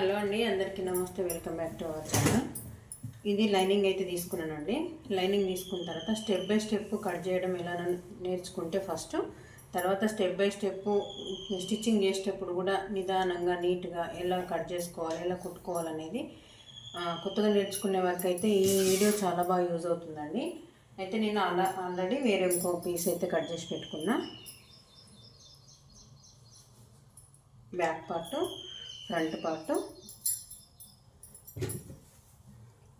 Hello అండి అందరికీ నమస్తే welcome back to our channel. ఇది లైనింగ్ అయితే తీసుకున్నానండి. లైనింగ్ తీసుకున్న తర్వాత స్టెప్ బై స్టెప్ కట్ చేయడం ఎలా నేర్చుకుంటే ఫస్ట్ తర్వాత స్టెప్ బై స్టెప్ స్టిచ్చింగ్ చేసేటప్పుడు కూడా నిదానంగా నీట్గా ఎలా కట్ చేసుకోవాలి ఎలా కుట్టుకోవాలనేది కొత్తగా నేర్చుకునే వారికి అయితే ఈ వీడియో చాలా బాగా యూజ్ అవుతుందండి. అయితే నేను అలా ఆల్రెడీ వేరే ఇంకో పీస్ అయితే కట్ చేసి పెట్టుకున్నా. Back part. Front part.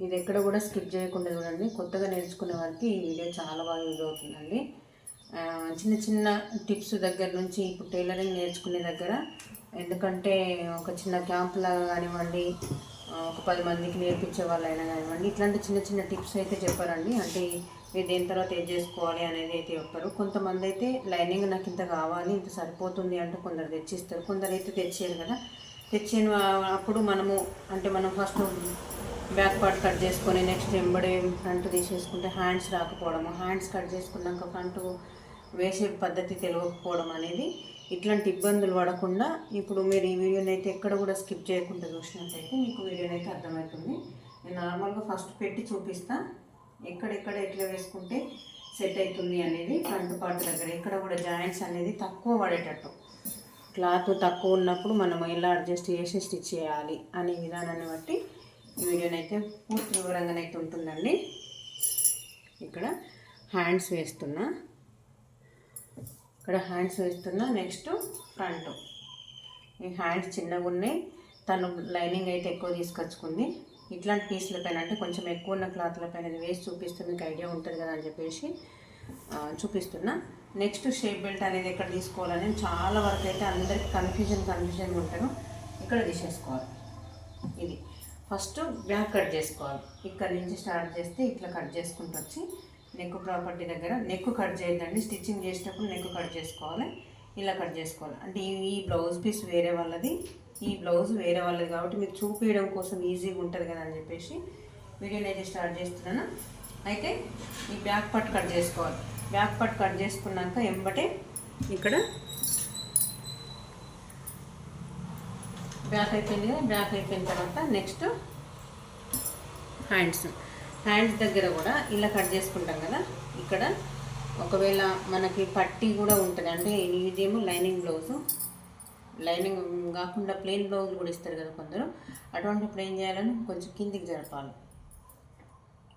ఇది ఎక్కడ కూడా స్కిప్ చేయకుండా చూడండి. కొత్తగా నేర్చుకునే వారికి ఈ వీడియో చాలా బాగా యూజ్ అవుతుందండి. చిన్న చిన్న టిప్స్ దగ్గర నుంచి ఇప్పుడు టైలరింగ్ నేర్చుకునే దగ్గర ఎందుకంటే ఒక చిన్న క్యాంప్ లాగా కానివ్వండి ఒక పది మందికి నేర్పించే వాళ్ళైనా కానివ్వండి ఇట్లాంటి చిన్న చిన్న టిప్స్ అయితే చెప్పారండి. అంటే మీరు దేని తర్వాత ఏం చేసుకోవాలి అనేది అయితే చెప్పారు. కొంతమంది అయితే లైనింగ్ నాకు ఇంత కావాలి ఇంత సరిపోతుంది అంటే కొందరు తెచ్చిస్తారు. కొందరు అయితే తెచ్చేది కదా. తెచ్చిన అప్పుడు మనము అంటే మనం ఫస్ట్ బ్యాక్ పార్ట్ కట్ చేసుకొని నెక్స్ట్ ఎంబడే ఫ్రంట్ తీసేసుకుంటే హ్యాండ్స్ రాకపోవడము. హ్యాండ్స్ కట్ చేసుకున్నాక ఫ్రంట్ వేసే పద్ధతి తెలియకపోవడం అనేది ఇట్లాంటి ఇబ్బందులు పడకుండా ఇప్పుడు మీరు ఈ వీడియోని అయితే ఎక్కడ కూడా స్కిప్ చేయకుండా చూసినట్లయితే మీకు వీడియోని అయితే అర్థమవుతుంది. నేను నార్మల్గా ఫస్ట్ పెట్టి చూపిస్తా. ఎక్కడెక్కడ ఎట్లా వేసుకుంటే సెట్ అవుతుంది అనేది ఫ్రంట్ పార్ట్ దగ్గర. ఎక్కడ కూడా జాయింట్స్ అనేది తక్కువ పడేటట్టు. క్లాత్ తక్కువ ఉన్నప్పుడు మనం ఎలా అడ్జస్ట్ చేసి స్టిచ్ చేయాలి అనే విధానాన్ని బట్టి ఈ వీడియోనైతే అయితే పూర్తి వివరంగానైతే ఉంటుందండి. ఇక్కడ హ్యాండ్స్ వేస్తున్నా. ఇక్కడ హ్యాండ్స్ వేస్తున్నా నెక్స్ట్ ఫ్రంట్. ఈ హ్యాండ్స్ చిన్నగా ఉన్నాయి. తను లైనింగ్ అయితే ఎక్కువ తీసుకొచ్చుకుంది. ఇట్లాంటి పీసుల పైన అంటే కొంచెం ఎక్కువ ఉన్న క్లాత్ల పైన వేసి చూపిస్తే మీకు ఐడియా ఉంటుంది కదా అని చెప్పేసి చూపిస్తున్నా. నెక్స్ట్ షేప్ బెల్ట్ అనేది ఎక్కడ తీసుకోవాలని చాలా వరకు అయితే అందరికి కన్ఫ్యూజన్ కన్ఫ్యూజన్ ఉంటాను ఇక్కడ తీసేసుకోవాలి. ఇది. ఫస్ట్ బ్యాక్ కట్ చేసుకోవాలి. ఇక్కడ నుంచి స్టార్ట్ చేస్తే ఇట్లా కట్ చేసుకుంటూ వచ్చి నెక్ ప్రాపర్టీ దగ్గర నెక్ కట్ చేయొద్దండి. స్టిచ్చింగ్ చేసేటప్పుడు నెక్ కట్ చేసుకోవాలి. ఇలా కట్ చేసుకోవాలి. అంటే ఈ ఈ బ్లౌజ్ పీస్ వేరే వాళ్ళది ఈ బ్లౌజ్ వేరే వాళ్ళది కాబట్టి మీకు చూపించడం కోసం ఈజీగా ఉంటుంది కదా అని చెప్పేసి వీడియోని అయితే స్టార్ట్ చేస్తున్నాను. అయితే ఈ బ్యాక్ పార్ట్ కట్ చేసుకోవాలి. బ్యాక్ పార్ట్ కట్ చేసుకున్నాక ఎంబటే ఇక్కడ బ్యాక్ అయిపోయింది కదా బ్యాక్ అయిపోయిన తర్వాత నెక్స్ట్ హ్యాండ్స్. హ్యాండ్స్ దగ్గర కూడా ఇలా కట్ చేసుకుంటాం కదా ఇక్కడ ఒకవేళ మనకి పట్టీ కూడా ఉంటుంది. అంటే ఇదేమో లైనింగ్ బ్లౌజు లైనింగ్ కాకుండా ప్లెయిన్ బ్లౌజ్ కూడా ఇస్తారు కదా కొందరు. అటువంటిప్పుడు ఏం చేయాలని కొంచెం కిందికి జరపాలి.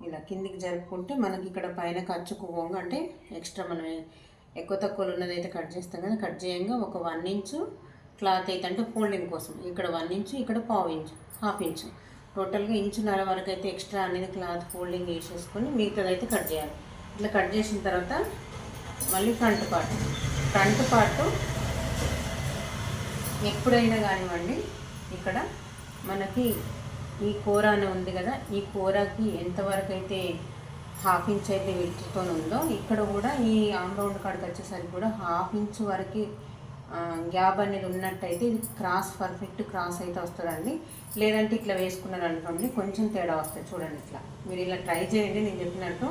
ఇలా కిందికి జరుపుకుంటే మనకి ఇక్కడ పైన ఖర్చుకు పోంగా అంటే ఎక్స్ట్రా మనం ఎక్కువ తక్కువలు ఉన్నదైతే కట్ చేస్తాం కదా. కట్ చేయంగా ఒక వన్ ఇంచు క్లాత్ అయితే అంటే ఫోల్డింగ్ కోసం. ఇక్కడ వన్ ఇంచు ఇక్కడ పావు ఇంచు హాఫ్ ఇంచు. టోటల్గా ఇంచున్నర వరకు అయితే ఎక్స్ట్రా అనేది క్లాత్ ఫోల్డింగ్ వేసేసుకొని మిగతాదైతే కట్ చేయాలి. ఇట్లా కట్ చేసిన తర్వాత మళ్ళీ ఫ్రంట్ పార్ట్. ఫ్రంట్ పార్ట్ ఎప్పుడైనా కానివ్వండి ఇక్కడ మనకి ఈ కూర అని ఉంది కదా ఈ కూరకి ఎంతవరకు అయితే హాఫ్ ఇంచ్ అయితే విడుతుతో ఉందో ఇక్కడ కూడా ఈ ఆమ్ రౌండ్ కాడికి వచ్చేసరికి కూడా హాఫ్ ఇంచ్ వరకు గ్యాప్ అనేది ఉన్నట్టయితే ఇది క్రాస్ పర్ఫెక్ట్ క్రాస్ అయితే వస్తుందండి. లేదంటే ఇట్లా వేసుకున్నారు అనుకోండి కొంచెం తేడా వస్తుంది. చూడండి ఇట్లా. మీరు ఇలా ట్రై చేయండి నేను చెప్పినట్టు.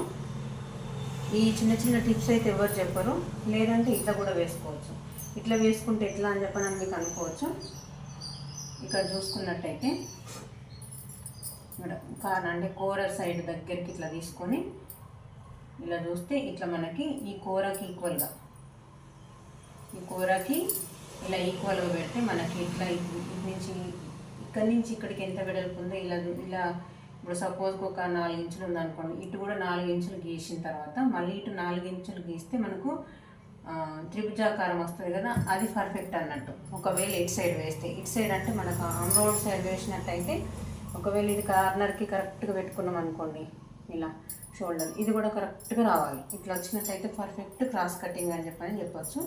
ఈ చిన్న చిన్న టిప్స్ అయితే ఎవరు చెప్పరు. లేదంటే ఇట్లా కూడా వేసుకోవచ్చు. ఇట్లా వేసుకుంటే ఎట్లా అని చెప్పని మీకు అనుకోవచ్చు. ఇక్కడ చూసుకున్నట్టయితే కాన్ అంటే కూర సైడ్ దగ్గరికి ఇట్లా తీసుకొని ఇలా చూస్తే ఇట్లా మనకి ఈ కూరకి ఈక్వల్గా ఈ కూరకి ఇలా ఈక్వల్గా పెడితే మనకి ఇట్లా ఇటు నుంచి ఇక్కడి నుంచి ఇక్కడికి ఎంత వెడల్పు ఉందో ఇలా ఇలా ఇప్పుడు సపోజ్కి ఒక నాలుగు ఇంచులు ఉందనుకోండి ఇటు కూడా నాలుగు ఇంచులు గీసిన తర్వాత మళ్ళీ ఇటు నాలుగు ఇంచులు గీస్తే మనకు త్రిభుజాకారం వస్తుంది కదా అది పర్ఫెక్ట్ అన్నట్టు. ఒకవేళ ఇటు సైడ్ వేస్తే ఇటు సైడ్ అంటే మనకు ఆన్ రోడ్ సైడ్ వేసినట్టయితే ఒకవేళ ఇది కార్నర్కి కరెక్ట్గా పెట్టుకున్నాం అనుకోండి ఇలా షోల్డర్ ఇది కూడా కరెక్ట్గా రావాలి. ఇట్లా వచ్చినట్టయితే పర్ఫెక్ట్ క్రాస్ కటింగ్ అని చెప్పని చెప్పొచ్చు.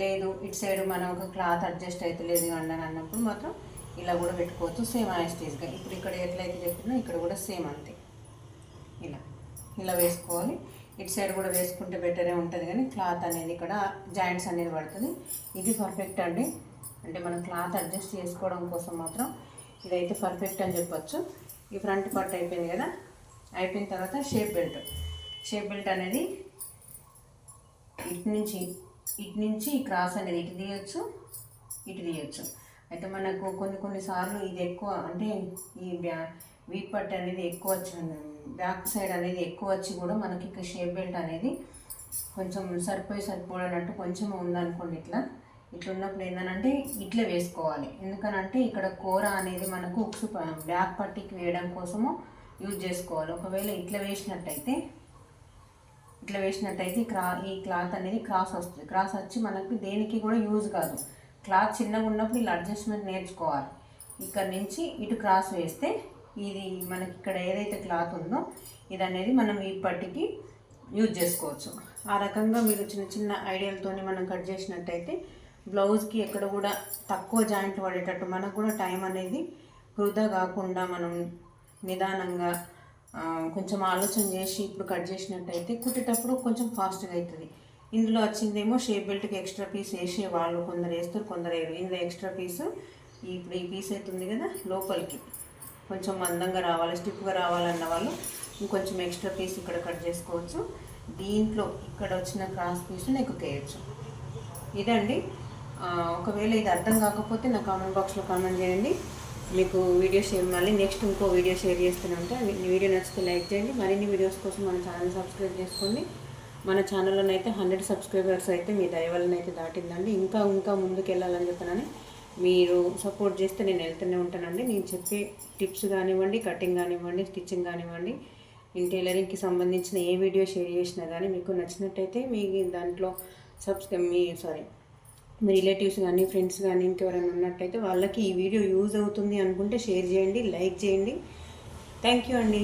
లేదు ఇటు సైడ్ మనం ఒక క్లాత్ అడ్జస్ట్ అయితే లేదు కండి అని అన్నప్పుడు మాత్రం ఇలా కూడా పెట్టుకోవచ్చు సేమ్ యాస్టేజ్గా ఇప్పుడు ఇక్కడ ఎట్లయితే చెప్పినా ఇక్కడ కూడా సేమ్ అంతే. ఇలా ఇలా వేసుకోవాలి. ఇటు సైడ్ కూడా వేసుకుంటే బెటరే ఉంటుంది కానీ క్లాత్ అనేది ఇక్కడ జాయింట్స్ అనేది పడుతుంది. ఇది పర్ఫెక్ట్ అండి. అంటే మనం క్లాత్ అడ్జస్ట్ చేసుకోవడం కోసం మాత్రం ఇదైతే పర్ఫెక్ట్ అని చెప్పొచ్చు. ఈ ఫ్రంట్ పార్ట్ అయిపోయింది కదా? అయిపోయిన తర్వాత షేప్ బెల్ట్ షేప్ బెల్ట్ అనేది ఇటు నుంచి ఇటు నుంచి క్రాస్ అనేది ఇటు తీయొచ్చు ఇటు తీయొచ్చు. అయితే మనకు కొన్ని కొన్నిసార్లు ఇది ఎక్కువ అంటే ఈ బ్యా వీప్ పట్టు అనేది ఎక్కువ వచ్చి బ్యాక్ సైడ్ అనేది ఎక్కువ వచ్చి కూడా మనకి ఇక్కడ షేప్ బెల్ట్ అనేది కొంచెం సరిపోయి సరిపోడనట్టు కొంచెం ఉందనుకోండి ఇట్లా. ఇట్లా ఉన్నప్పుడు ఏంటంటే ఇట్లా వేసుకోవాలి. ఎందుకనంటే ఇక్కడ కూర అనేది మనకు ఉక్సు ప- బ్యాక్ పట్టికి వేయడం కోసము యూజ్ చేసుకోవాలి. ఒకవేళ ఇట్లా వేసినట్టయితే ఇట్లా వేసినట్టయితే క్రా ఈ క్లాత్ అనేది క్రాస్ వస్తుంది. క్రాస్ వచ్చి మనకి దేనికి కూడా యూజ్ కాదు. క్లాత్ చిన్నగా ఉన్నప్పుడు ఇలా అడ్జస్ట్మెంట్ నేర్చుకోవాలి. ఇక్కడ నుంచి ఇటు క్రాస్ వేస్తే ఇది మనకి ఇక్కడ ఏదైతే క్లాత్ ఉందో ఇది అనేది మనం ఈ పట్టికి యూజ్ చేసుకోవచ్చు. ఆ రకంగా మీరు చిన్న చిన్న ఐడియాలతోని మనం కట్ చేసినట్టయితే బ్లౌజ్కి ఎక్కడ కూడా తక్కువ జాయింట్ పడేటట్టు మనకు కూడా టైం అనేది వృధా కాకుండా మనం నిదానంగా కొంచెం ఆలోచన చేసి ఇప్పుడు కట్ చేసినట్టయితే కుట్టేటప్పుడు కొంచెం ఫాస్ట్గా అవుతుంది. ఇందులో వచ్చిందేమో షేప్ బెల్ట్కి ఎక్స్ట్రా పీస్ వేసే వాళ్ళు కొందరు వేస్తారు కొందరు వేయరు. ఇందులో ఎక్స్ట్రా పీసు ఇప్పుడు ఈ పీస్ అవుతుంది కదా లోపలికి. కొంచెం మందంగా రావాలి స్టిప్గా రావాలన్న వాళ్ళు ఇంకొంచెం ఎక్స్ట్రా పీస్ ఇక్కడ కట్ చేసుకోవచ్చు. దీంట్లో ఇక్కడ వచ్చిన క్రాస్ పీస్ నెక్కుకేయచ్చు ఇదండి ఒకవేళ ఇది అర్థం కాకపోతే నా కామెంట్ బాక్స్లో కామెంట్ చేయండి. మీకు వీడియో షేర్ మళ్ళీ నెక్స్ట్ ఇంకో వీడియో షేర్ చేస్తూనే వీడియో నచ్చితే లైక్ చేయండి. మరిన్ని వీడియోస్ కోసం మన ఛానల్ సబ్స్క్రైబ్ చేసుకోండి. మన ఛానల్లోనైతే హండ్రెడ్ సబ్స్క్రైబర్స్ అయితే మీ దయ అయితే దాటిందండి. ఇంకా ఇంకా ముందుకు వెళ్ళాలని చెప్పనని మీరు సపోర్ట్ చేస్తే నేను వెళ్తూనే ఉంటానండి. నేను చెప్పే టిప్స్ కానివ్వండి కటింగ్ కానివ్వండి స్టిచ్చింగ్ కానివ్వండి ఇన్ టైలరింగ్కి సంబంధించిన ఏ వీడియో షేర్ చేసినా కానీ మీకు నచ్చినట్టయితే మీ దాంట్లో సబ్స్క్రైబ్ మీ సారీ మీ రిలేటివ్స్ కానీ ఫ్రెండ్స్ కానీ ఇంకెవరైనా ఉన్నట్టయితే వాళ్ళకి ఈ వీడియో యూజ్ అవుతుంది అనుకుంటే షేర్ చేయండి లైక్ చేయండి. థ్యాంక్ యూ అండి.